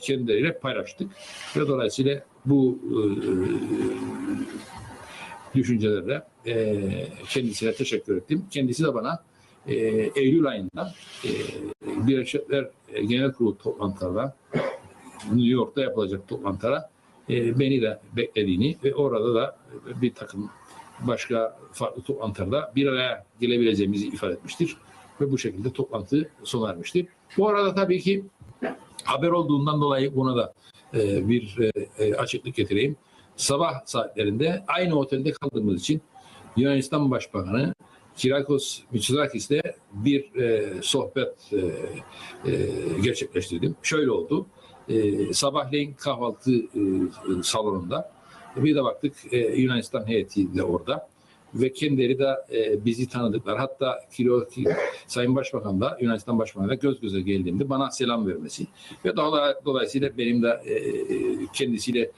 kendileriyle paylaştık. Ve dolayısıyla bu e, düşüncelerle e, kendisine teşekkür ettim. Kendisi de bana e, Eylül ayında e, Birleşik Milletler Genel Kurulu toplantılarına New York'ta yapılacak toplantılara e, beni de beklediğini ve orada da bir takım başka farklı toplantılarda bir araya gelebileceğimizi ifade etmiştir. Ve bu şekilde toplantı sona ermiştir. Bu arada tabii ki haber olduğundan dolayı buna da e, bir e, e, açıklık getireyim. Sabah saatlerinde aynı otelde kaldığımız için Yunanistan Başbakanı Kirakos Mitsotakis'le bir e, sohbet e, e, gerçekleştirdim. Şöyle oldu. E, sabahleyin kahvaltı e, salonunda bir de baktık e, Yunanistan heyeti de orada ve kendileri de e, bizi tanıdıklar. Hatta Kilo, ki, Sayın Başbakan da Yunanistan Başbakanı da göz göze geldiğimde bana selam vermesi ve dolayısıyla benim de e, kendisiyle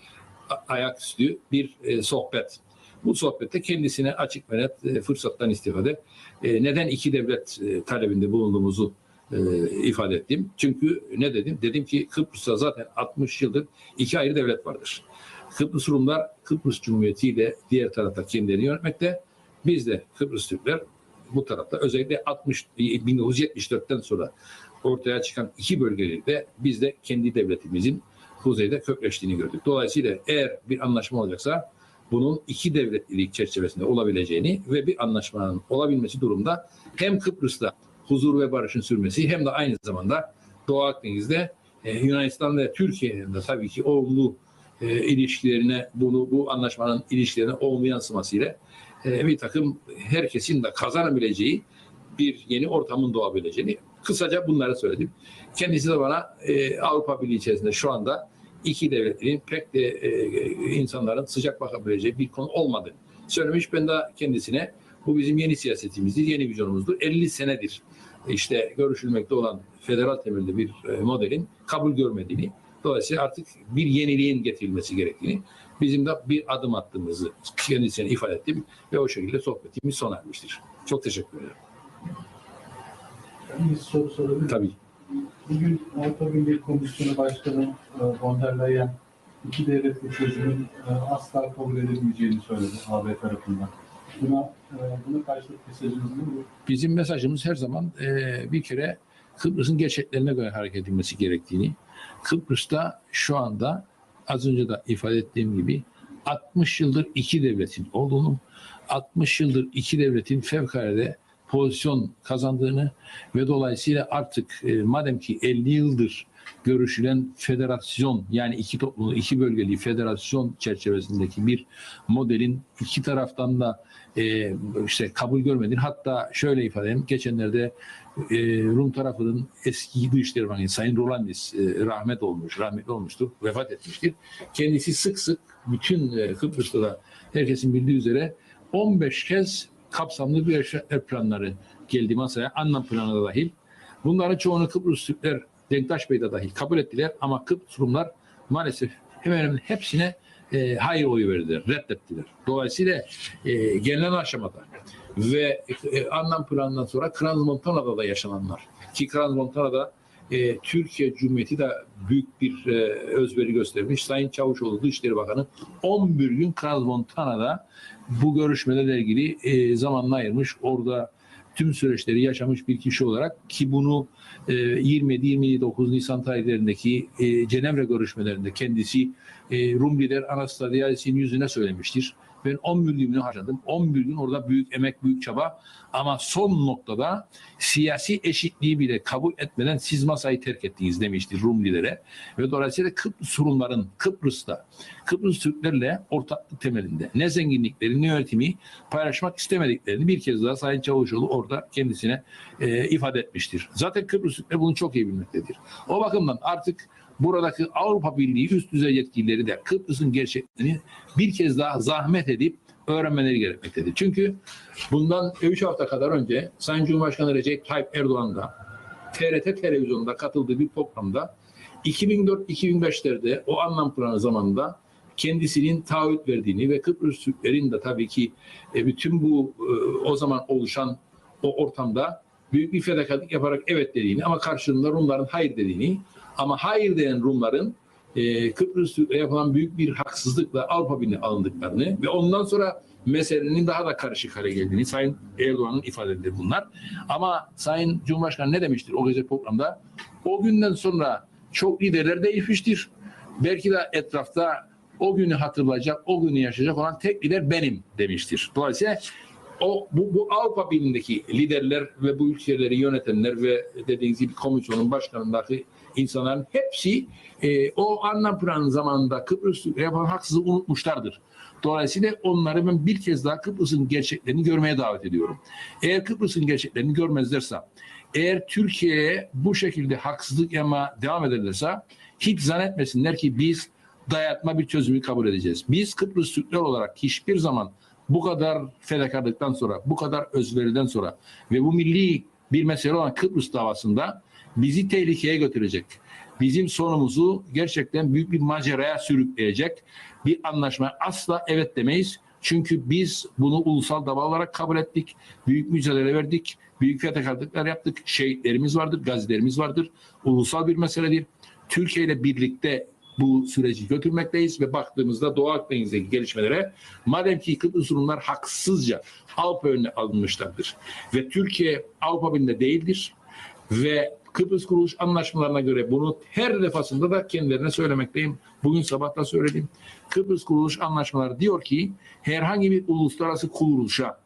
a- ayaküstü bir e, sohbet. Bu sohbette kendisine açık ve net e, fırsattan istifade e, neden iki devlet e, talebinde bulunduğumuzu e, ifade ettim. Çünkü ne dedim? Dedim ki Kıbrıs'ta zaten 60 yıldır iki ayrı devlet vardır. Kıbrıs Rumlar Kıbrıs Cumhuriyeti ile diğer tarafta kendilerini yönetmekte. Biz de Kıbrıs Türkler bu tarafta özellikle 60 1974'ten sonra ortaya çıkan iki bölgelerde biz de kendi devletimizin kuzeyde kökleştiğini gördük. Dolayısıyla eğer bir anlaşma olacaksa bunun iki devletlilik çerçevesinde olabileceğini ve bir anlaşmanın olabilmesi durumda hem Kıbrıs'ta huzur ve barışın sürmesi hem de aynı zamanda Doğu Akdeniz'de e, Yunanistan ve Türkiye'nin de tabii ki olumlu e, ilişkilerine bunu bu anlaşmanın ilişkilerine olumlu yansımasıyla e, bir takım herkesin de kazanabileceği bir yeni ortamın doğabileceğini kısaca bunları söyledim. Kendisi de bana e, Avrupa Birliği içerisinde şu anda iki devletlerin pek de e, insanların sıcak bakabileceği bir konu olmadı. Söylemiş ben de kendisine bu bizim yeni siyasetimizdir, yeni vizyonumuzdur. 50 senedir işte görüşülmekte olan federal temelli bir e, modelin kabul görmediğini, dolayısıyla artık bir yeniliğin getirilmesi gerektiğini, bizim de bir adım attığımızı kendisine ifade ettim ve o şekilde sohbetimiz sona ermiştir. Çok teşekkür ederim. Bir soru sorabilir? Tabii. Bugün Avrupa Birliği Komisyonu Başkanı e, von der Leyen iki devletli çözümün e, asla kabul edilmeyeceğini söyledi AB tarafından. Buna, e, buna karşılık mesajınız ne? Bizim mesajımız her zaman bir kere Kıbrıs'ın gerçeklerine göre hareket edilmesi gerektiğini, Kıbrıs'ta şu anda az önce de ifade ettiğim gibi 60 yıldır iki devletin olduğunu, 60 yıldır iki devletin fevkalade pozisyon kazandığını ve dolayısıyla artık e, madem ki 50 yıldır görüşülen federasyon yani iki topluluğu, iki bölgeli federasyon çerçevesindeki bir modelin iki taraftan da e, işte kabul görmediğini hatta şöyle ifade edeyim geçenlerde e, Rum tarafının eski Dışişleri Bakanı Sayın Rolandis e, rahmet olmuş, rahmetli olmuştur, vefat etmiştir. Kendisi sık sık bütün e, Kıbrıs'ta da herkesin bildiği üzere 15 kez kapsamlı bir yaşam planları geldi masaya, anlam planı da dahil. Bunların çoğunu Kıbrıs Türkler, Denktaş Bey de dahil kabul ettiler ama Kıbrıs Rumlar maalesef hemen hemen hepsine e, hayır oyu verdiler, reddettiler. Dolayısıyla e, gelinen aşamada ve e, anlam planından sonra Kranz Montana'da da yaşananlar ki Kranz Montana'da e, Türkiye Cumhuriyeti de büyük bir e, özveri göstermiş. Sayın Çavuşoğlu Dışişleri Bakanı 11 gün Kranz Montana'da bu görüşmelerle ilgili e, zamanını ayırmış. Orada tüm süreçleri yaşamış bir kişi olarak ki bunu e, 27-29 Nisan tarihlerindeki e, Cenevre görüşmelerinde kendisi e, Rum lider Anastasiadis'in yüzüne söylemiştir. Ben 11 günü harcadım. 11 gün orada büyük emek, büyük çaba ama son noktada siyasi eşitliği bile kabul etmeden siz masayı terk ettiniz demiştir Rum lidere. Ve dolayısıyla Kıbrıs Rumların Kıbrıs'ta Kıbrıs Türklerle ortaklık temelinde ne zenginlikleri ne yönetimi paylaşmak istemediklerini bir kez daha Sayın Çavuşoğlu orada kendisine e, ifade etmiştir. Zaten Kıbrıs Türkler bunu çok iyi bilmektedir. O bakımdan artık buradaki Avrupa Birliği üst düzey yetkilileri de Kıbrıs'ın gerçeklerini bir kez daha zahmet edip öğrenmeleri gerekmektedir. Çünkü bundan 3 hafta kadar önce Sayın Cumhurbaşkanı Recep Tayyip Erdoğan da TRT televizyonunda katıldığı bir programda 2004-2005'lerde o anlam planı zamanında kendisinin taahhüt verdiğini ve Kıbrıs Türklerin de tabii ki e, bütün bu e, o zaman oluşan o ortamda büyük bir fedakarlık yaparak evet dediğini ama karşılığında Rumların hayır dediğini Ama hayır diyen Rumların e, Kıbrıs Türk'e yapılan büyük bir haksızlıkla Avrupa Birliği'ne alındıklarını ve ondan sonra meselenin daha da karışık hale geldiğini Sayın Erdoğan'ın ifadeleri bunlar. Ama Sayın Cumhurbaşkanı ne demiştir o gece programda? O günden sonra çok liderler değişmiştir. Belki de etrafta o günü hatırlayacak, o günü yaşayacak olan tek lider benim demiştir. Dolayısıyla o bu, bu Avrupa Birliği'ndeki liderler ve bu ülkeleri yönetenler ve dediğiniz gibi komisyonun başkanındaki insanların hepsi e, o anlam planı zamanında Kıbrıs yapan haksızlığı unutmuşlardır. Dolayısıyla onları ben bir kez daha Kıbrıs'ın gerçeklerini görmeye davet ediyorum. Eğer Kıbrıs'ın gerçeklerini görmezlerse, eğer Türkiye'ye bu şekilde haksızlık yapma devam ederlerse hiç zannetmesinler ki biz dayatma bir çözümü kabul edeceğiz. Biz Kıbrıs Türkler olarak hiçbir zaman bu kadar fedakarlıktan sonra, bu kadar özveriden sonra ve bu milli bir mesele olan Kıbrıs davasında bizi tehlikeye götürecek, bizim sonumuzu gerçekten büyük bir maceraya sürükleyecek bir anlaşma asla evet demeyiz. Çünkü biz bunu ulusal dava olarak kabul ettik. Büyük mücadele verdik. Büyük fedakarlıklar yaptık. Şehitlerimiz vardır, gazilerimiz vardır. Ulusal bir meseledir. Türkiye ile birlikte bu süreci götürmekteyiz ve baktığımızda Doğu Akdeniz'deki gelişmelere madem ki Kıbrıs Rumlar haksızca Avrupa önüne alınmışlardır ve Türkiye Avrupa Birliği'nde değildir ve Kıbrıs Kuruluş Anlaşmalarına göre bunu her defasında da kendilerine söylemekteyim. Bugün sabah da söyledim. Kıbrıs Kuruluş Anlaşmaları diyor ki herhangi bir uluslararası kuruluşa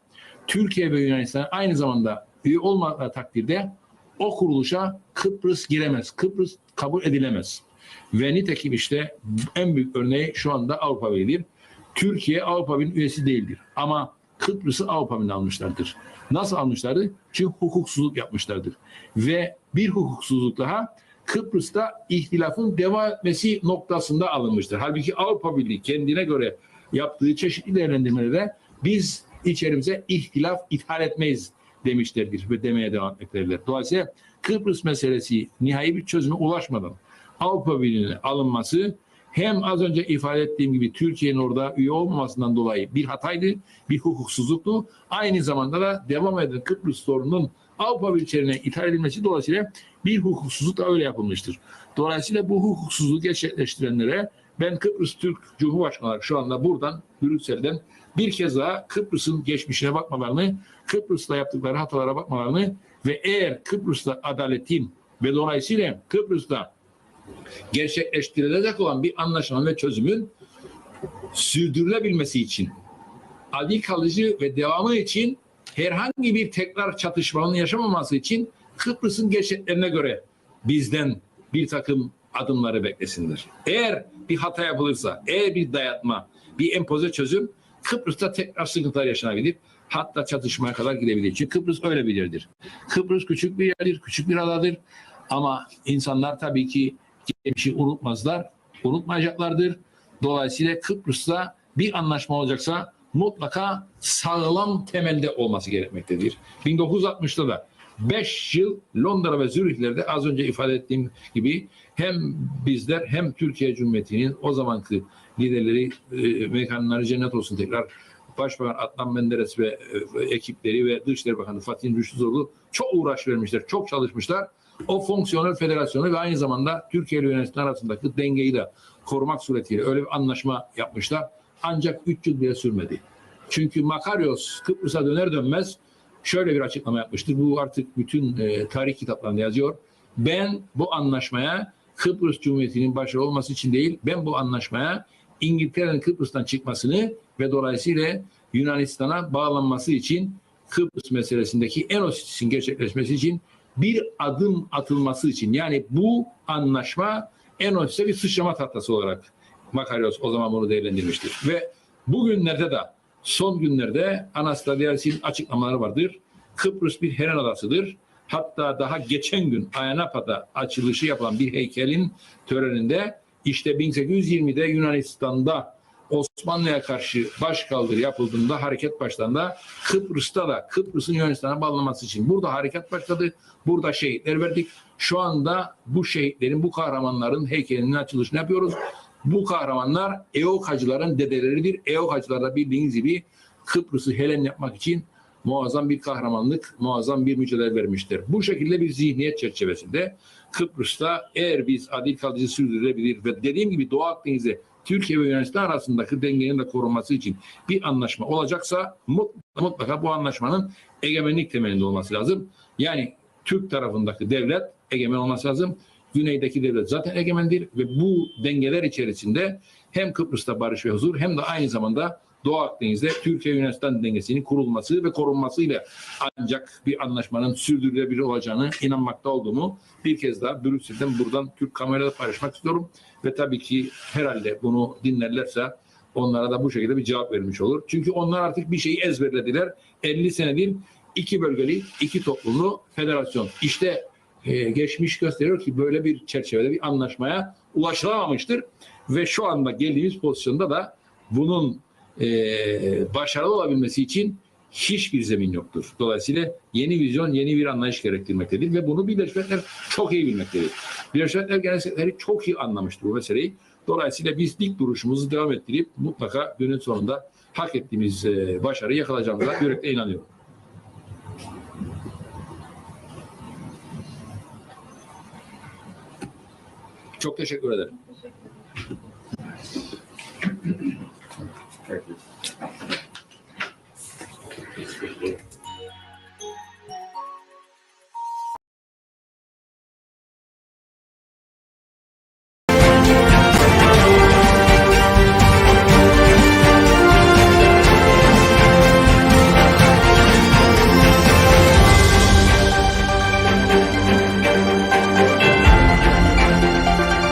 Türkiye ve Yunanistan aynı zamanda üye olmadığı takdirde o kuruluşa Kıbrıs giremez. Kıbrıs kabul edilemez. Ve nitekim işte en büyük örneği şu anda Avrupa Birliği'dir. Türkiye Avrupa Birliği üyesi değildir. Ama Kıbrıs'ı Avrupa Birliği'ne almışlardır. Nasıl almışlardı? Çünkü hukuksuzluk yapmışlardır. Ve bir hukuksuzluk daha Kıbrıs'ta ihtilafın devam etmesi noktasında alınmıştır. Halbuki Avrupa Birliği kendine göre yaptığı çeşitli değerlendirmelerde biz içerimize ihtilaf ithal etmeyiz demişlerdir ve demeye devam etmektedirler. Dolayısıyla Kıbrıs meselesi nihai bir çözüme ulaşmadan Avrupa Birliği'ne alınması hem az önce ifade ettiğim gibi Türkiye'nin orada üye olmamasından dolayı bir hataydı, bir hukuksuzluktu. Aynı zamanda da devam eden Kıbrıs sorununun Avrupa Birliği'ne ithal edilmesi dolayısıyla bir hukuksuzluk da öyle yapılmıştır. Dolayısıyla bu hukuksuzluğu gerçekleştirenlere ben Kıbrıs Türk Cumhurbaşkanı olarak şu anda buradan Brüksel'den bir kez daha Kıbrıs'ın geçmişine bakmalarını, Kıbrıs'ta yaptıkları hatalara bakmalarını ve eğer Kıbrıs'ta adaletin ve dolayısıyla Kıbrıs'ta gerçekleştirilecek olan bir anlaşma ve çözümün sürdürülebilmesi için adi kalıcı ve devamı için herhangi bir tekrar çatışmanın yaşamaması için Kıbrıs'ın gerçeklerine göre bizden bir takım adımları beklesinler. Eğer bir hata yapılırsa, eğer bir dayatma, bir empoze çözüm Kıbrıs'ta tekrar sıkıntılar yaşanabilir. Hatta çatışmaya kadar gidebilir. Çünkü Kıbrıs öyle bir yerdir. Kıbrıs küçük bir yerdir, küçük bir adadır. Ama insanlar tabii ki geçmişi unutmazlar, unutmayacaklardır. Dolayısıyla Kıbrıs'ta bir anlaşma olacaksa mutlaka sağlam temelde olması gerekmektedir. 1960'ta da 5 yıl Londra ve Zürih'lerde az önce ifade ettiğim gibi hem bizler hem Türkiye Cumhuriyeti'nin o zamanki liderleri, e, mekanları cennet olsun tekrar Başbakan Adnan Menderes ve e, ekipleri ve Dışişleri Bakanı Fatih Rüştü Zorlu çok uğraş vermişler, çok çalışmışlar. O fonksiyonel federasyonu ve aynı zamanda Türkiye ile Yunanistan arasındaki dengeyi de korumak suretiyle öyle bir anlaşma yapmışlar. Ancak 3 yıl bile sürmedi. Çünkü Makaryos Kıbrıs'a döner dönmez şöyle bir açıklama yapmıştır. Bu artık bütün e, tarih kitaplarında yazıyor. Ben bu anlaşmaya Kıbrıs Cumhuriyeti'nin başarılı olması için değil, ben bu anlaşmaya İngiltere'nin Kıbrıs'tan çıkmasını ve dolayısıyla Yunanistan'a bağlanması için Kıbrıs meselesindeki Enosis'in gerçekleşmesi için bir adım atılması için yani bu anlaşma Enosis'e bir sıçrama tahtası olarak Makarios o zaman bunu değerlendirmiştir. Ve bugünlerde de son günlerde Anastasiadis'in açıklamaları vardır. Kıbrıs bir Helen adasıdır. Hatta daha geçen gün Ayanapa'da açılışı yapılan bir heykelin töreninde işte 1820'de Yunanistan'da Osmanlı'ya karşı başkaldırı yapıldığında hareket başlandığında Kıbrıs'ta da Kıbrıs'ın Yunanistan'a bağlanması için burada hareket başladı. Burada şehitler verdik. Şu anda bu şehitlerin, bu kahramanların heykelinin açılışını yapıyoruz. Bu kahramanlar EOK hacıların dedeleridir. EOK hacılar da bildiğiniz gibi Kıbrıs'ı Helen yapmak için muazzam bir kahramanlık, muazzam bir mücadele vermiştir. Bu şekilde bir zihniyet çerçevesinde Kıbrıs'ta eğer biz adil kalıcı sürdürülebilir ve dediğim gibi Doğu Akdeniz'de Türkiye ve Yunanistan arasındaki dengenin de korunması için bir anlaşma olacaksa mutlaka, bu anlaşmanın egemenlik temelinde olması lazım. Yani Türk tarafındaki devlet egemen olması lazım. Güneydeki devlet zaten egemendir ve bu dengeler içerisinde hem Kıbrıs'ta barış ve huzur hem de aynı zamanda Doğu Akdeniz'de Türkiye-Yunanistan dengesinin kurulması ve korunmasıyla ancak bir anlaşmanın sürdürülebilir olacağını inanmakta olduğumu bir kez daha Brüksel'den buradan Türk kamerada paylaşmak istiyorum. Ve tabii ki herhalde bunu dinlerlerse onlara da bu şekilde bir cevap vermiş olur. Çünkü onlar artık bir şeyi ezberlediler. 50 senedir iki bölgeli, iki toplumlu federasyon. İşte e, geçmiş gösteriyor ki böyle bir çerçevede bir anlaşmaya ulaşılamamıştır. Ve şu anda geldiğimiz pozisyonda da bunun e, başarılı olabilmesi için hiçbir zemin yoktur. Dolayısıyla yeni vizyon, yeni bir anlayış gerektirmektedir ve bunu Birleşmiş Milletler çok iyi bilmektedir. Birleşmiş Milletler Genel Sekreteri çok iyi anlamıştır bu meseleyi. Dolayısıyla biz dik duruşumuzu devam ettirip mutlaka günün sonunda hak ettiğimiz e, başarıyı yakalayacağımıza yürekle inanıyorum. Çok teşekkür ederim. Thank Perfect.